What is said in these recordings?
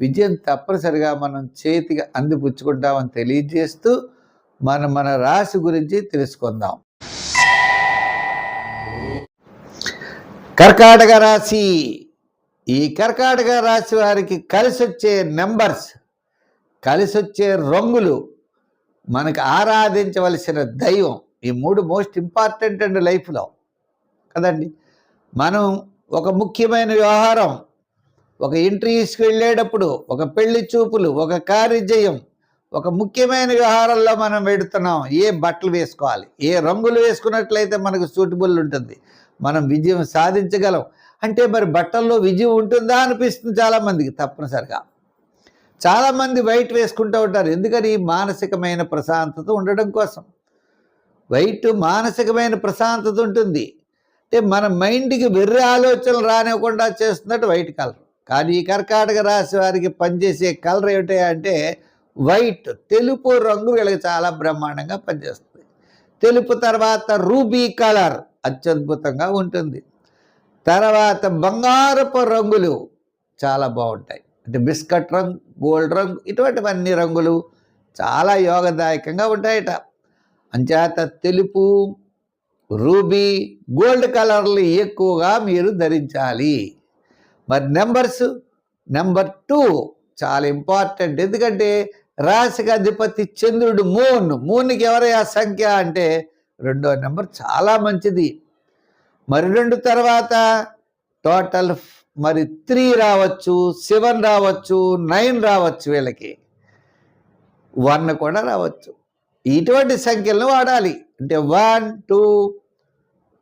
విజయం తప్పనిసరిగా మనం చేతికి అందిపుచ్చుకుంటామని తెలియజేస్తూ మనం మన రాశి గురించి తెలుసుకుందాం. కర్కాటక రాశి. ఈ కర్కాటక రాశి వారికి కలిసి వచ్చే నెంబర్స్ కలిసి వచ్చే రంగులు మనకు ఆరాధించవలసిన దైవం. ఈ మూడు మోస్ట్ ఇంపార్టెంట్ అండ్ లైఫ్లో. కదండి? మనం ఒక ముఖ్యమైన వ్యవహారం ఒక ఇంటర్వ్యూస్కి వెళ్ళేటప్పుడు ఒక పెళ్ళి చూపులు ఒక కార్యజయం ఒక ముఖ్యమైన వ్యవహారంలో మనం పెడుతున్నాం. ఏ బట్టలు వేసుకోవాలి? ఏ రంగులు వేసుకున్నట్లయితే మనకు సూటబుల్ ఉంటుంది. మనం విజయం సాధించగలం. అంటే మరి బట్టల్లో విజయం ఉంటుందా అనిపిస్తుంది చాలామందికి తప్పనిసరిగా. చాలామంది వైట్ వేసుకుంటూ ఉంటారు. ఎందుకని? మానసికమైన ప్రశాంతత ఉండడం కోసం. వైట్ మానసికమైన ప్రశాంతత ఉంటుంది. అంటే మన మైండ్కి వెర్రి ఆలోచనలు రానివ్వకుండా చేస్తున్నట్టు వైట్ కలర్. కానీ ఈ కర్కాటక రాశి వారికి పనిచేసే కలర్ ఏమిటి అంటే వైట్. తెలుపు రంగు వీళ్ళకి చాలా బ్రహ్మాండంగా పనిచేస్తుంది. తెలుపు తర్వాత రూబీ కలర్ అత్యద్భుతంగా ఉంటుంది. తర్వాత బంగారపు రంగులు చాలా బాగుంటాయి. అంటే బిస్కట్ రంగు గోల్డ్ రంగు ఇటువంటివన్నీ రంగులు చాలా యోగదాయకంగా ఉంటాయట. అంచేత తెలుపు రూబీ గోల్డ్ కలర్లు ఎక్కువగా మీరు ధరించాలి. మరి నెంబర్స్ నెంబర్ టూ చాలా ఇంపార్టెంట్. ఎందుకంటే రాశికి అధిపతి చంద్రుడు మూన్. మూన్కి ఎవరయ్యా సంఖ్య అంటే రెండో నెంబర్ చాలా మంచిది. మరి రెండు తర్వాత టోటల్ మరి త్రీ రావచ్చు సెవెన్ రావచ్చు నైన్ రావచ్చు వీళ్ళకి. వన్ కూడా రావచ్చు. ఇటువంటి సంఖ్యలను వాడాలి. అంటే వన్ టూ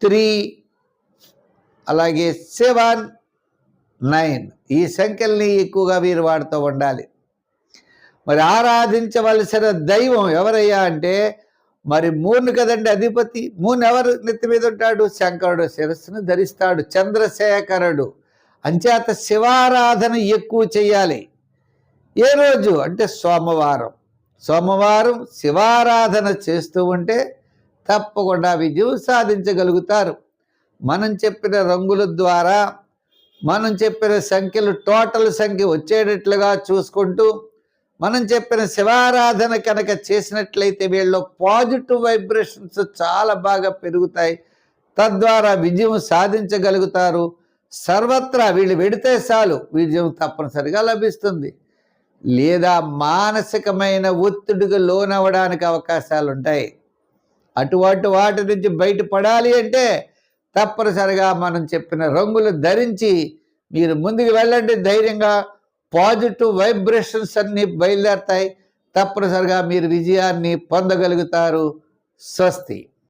త్రీ అలాగే సెవెన్ నైన్. ఈ సంఖ్యల్ని ఎక్కువగా వీరు వాడుతూ ఉండాలి. మరి ఆరాధించవలసిన దైవం ఎవరయ్యా అంటే మరి మూన్ కదండి అధిపతి. మూన్ ఎవరు నెత్తి మీద ఉంటాడు? శంకరుడు శిరస్సును ధరిస్తాడు. చంద్రశేఖరుడు. అంచేత శివారాధన ఎక్కువ చేయాలి. ఏ రోజు? అంటే సోమవారం. సోమవారం శివారాధన చేస్తూ ఉంటే తప్పకుండా విజయం సాధించగలుగుతారు. మనం చెప్పిన రంగుల ద్వారా మనం చెప్పిన సంఖ్యలు టోటల్ సంఖ్య వచ్చేటట్లుగా చూసుకుంటూ మనం చెప్పిన శివారాధన కనుక చేసినట్లయితే వీళ్ళు పాజిటివ్ వైబ్రేషన్స్ చాలా బాగా పెరుగుతాయి. తద్వారా విజయం సాధించగలుగుతారు. సర్వత్రా వీళ్ళు వెడితే చాలు విజయం తప్పనిసరిగా లభిస్తుంది. లేదా మానసికమైన ఒత్తిడికి లోనవ్వడానికి అవకాశాలు ఉంటాయి అటువంటి వాటి నుంచి బయటపడాలి అంటే తప్పనిసరిగా మనం చెప్పిన రంగులు ధరించి మీరు ముందుకు వెళ్ళండి ధైర్యంగా పాజిటివ్ వైబ్రేషన్స్ అన్నీ బయలుదేరతాయి. తప్పనిసరిగా మీరు విజయాన్ని పొందగలుగుతారు. స్వస్తి.